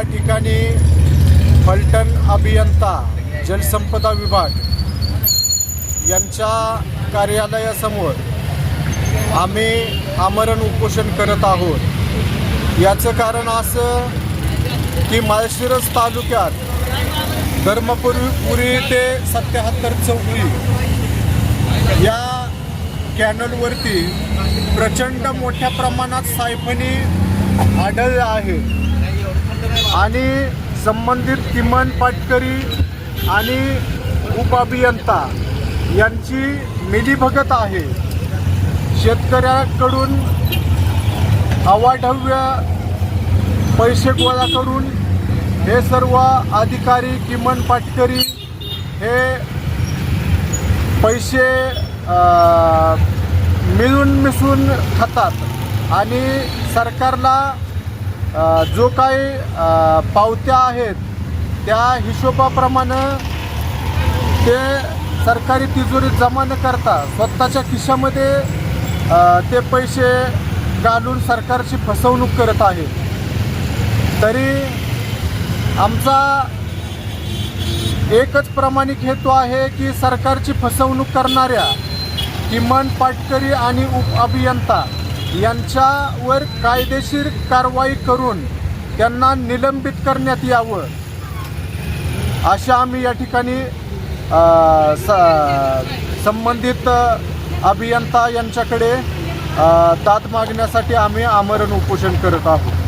या ठिकाणी फलटण अभियंता जलसंपदा विभाग यांच्या कार्यालयासमोर आम्ही आमरण उपोषण करत आहोत. याचं कारण असं की माळशिरस तालुक्यात धर्मपुरी पुरी ते सत्याहत्तर चौकी या कॅनलवरती प्रचंड मोठ्या प्रमाणात सायफनी आढळल्या आहेत आणि संबंधित किमान पाटकरी आणि उपअभियंता यांची मिलीभगत आहे. शेतकऱ्याकडून अवाढव्य पैसे गोळा करून हे सर्व अधिकारी किमान पाटकरी हे पैसे मिळून मिसळून खातात आणि सरकारला जो काही पावत्या आहेत त्या हिशोबाप्रमाणे ते सरकारी तिजोरीत जमा न करता स्वतःच्या खिशामध्ये ते पैसे घालून सरकारची फसवणूक करत आहे. तरी आमचा एकच प्रामाणिक हेतू आहे की सरकारची फसवणूक करणाऱ्या किमान पाटकरी आणि उप अभियंता यांच्यावर कायदेशीर कारवाई करून त्यांना निलंबित करण्यात यावं. अशा आम्ही या ठिकाणी स संबंधित अभियंता यांच्याकडे दाद मागण्यासाठी आम्ही आमरण उपोषण करत आहोत.